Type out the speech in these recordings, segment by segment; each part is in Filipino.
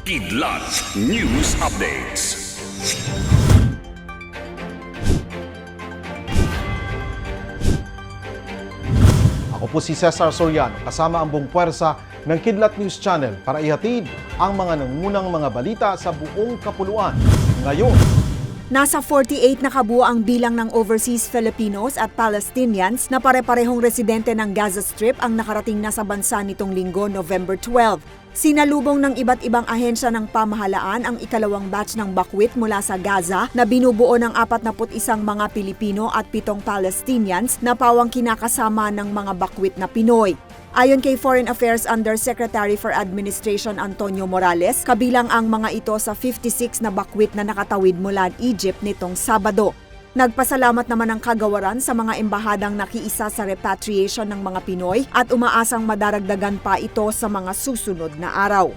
Kidlat News Updates. Ako po si Cesar Soriano kasama ang buong puwersa ng Kidlat News Channel para ihatid ang mga nangunang mga balita sa buong kapuluan. Ngayon, Nasa 48 na kabuo ang bilang ng overseas Filipinos at Palestinians na pare-parehong residente ng Gaza Strip ang nakarating na sa bansa nitong linggo, November 12. Sinalubong ng iba't ibang ahensya ng pamahalaan ang ikalawang batch ng bakwit mula sa Gaza na binubuo ng 41 mga Pilipino at 7 Palestinians na pawang kinakasama ng mga bakwit na Pinoy. Ayon kay Foreign Affairs Undersecretary for Administration Antonio Morales, kabilang ang mga ito sa 56 na bakwit na nakatawid mula Egypt nitong Sabado. Nagpasalamat naman ang kagawaran sa mga embahadang nakiisa sa repatriation ng mga Pinoy at umaasang madaragdagan pa ito sa mga susunod na araw.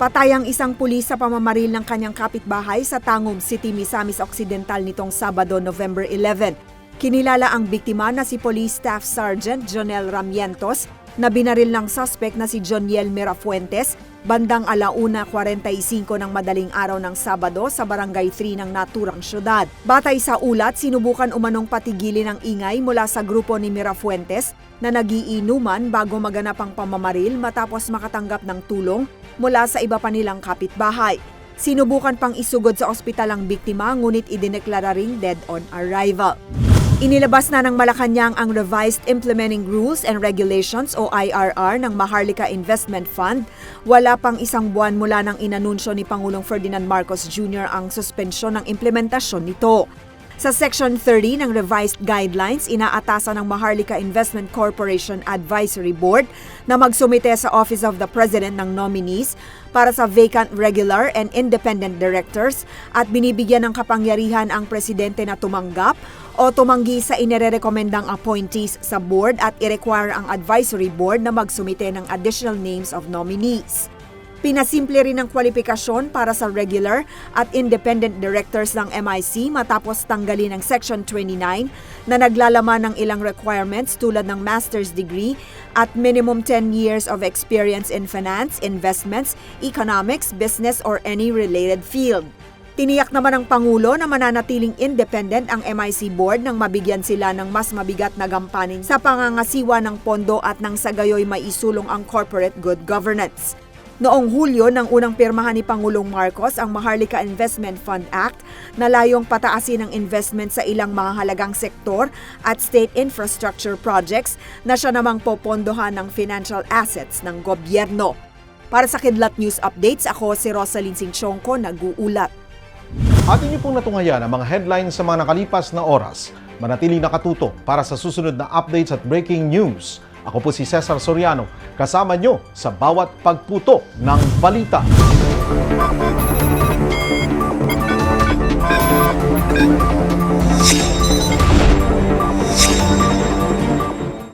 Patay ang isang pulis sa pamamaril ng kanyang kapitbahay sa Tangum City, Misamis Occidental nitong Sabado, November 11. Kinilala ang biktima na si Police Staff Sergeant Jonel Ramientos na binaril ng suspect na si Joniel Mirafuentes bandang alauna 45 ng madaling araw ng Sabado sa Barangay 3 ng naturang syudad. Batay sa ulat, sinubukan umanong patigilin ang ingay mula sa grupo ni Mirafuentes na nagiinuman bago maganap ang pamamaril matapos makatanggap ng tulong mula sa iba pa nilang kapitbahay. Sinubukan pang isugod sa ospital ang biktima ngunit idineklara ring dead on arrival. Inilabas na ng Malacanang ang Revised Implementing Rules and Regulations o IRR ng Maharlika Investment Fund. Wala pang isang buwan mula nang inanunsyo ni Pangulong Ferdinand Marcos Jr. ang suspensyon ng implementasyon nito. Sa Section 30 ng Revised Guidelines, inaatasan ng Maharlika Investment Corporation Advisory Board na magsumite sa Office of the President ng nominees para sa vacant regular and independent directors at binibigyan ng kapangyarihan ang presidente na tumanggap o tumanggi sa inirerekomendang appointees sa board at i-require ang advisory board na magsumite ng additional names of nominees. Pinasimple rin ang kwalifikasyon para sa regular at independent directors ng MIC matapos tanggalin ang Section 29 na naglalaman ng ilang requirements tulad ng master's degree at minimum 10 years of experience in finance, investments, economics, business, or any related field. Tiniyak naman ng Pangulo na mananatiling independent ang MIC Board nang mabigyan sila ng mas mabigat na gampanin sa pangangasiwa ng pondo at nang sa gayoy maisulong ang corporate good governance. Noong Hulyo nang unang pirmahan ni Pangulong Marcos ang Maharlika Investment Fund Act na layong pataasin ang investment sa ilang mga halagang sektor at state infrastructure projects na siya namang popondohan ng financial assets ng gobyerno. Para sa Kidlat News Updates, ako si Rosalyn Singchongko, nag-uulat. Atin niyo pong natungayan ang mga headlines sa mga nakalipas na oras. Manatiling nakatuto para sa susunod na updates at breaking news. Ako po si Cesar Soriano, kasama nyo sa bawat pagputo ng balita.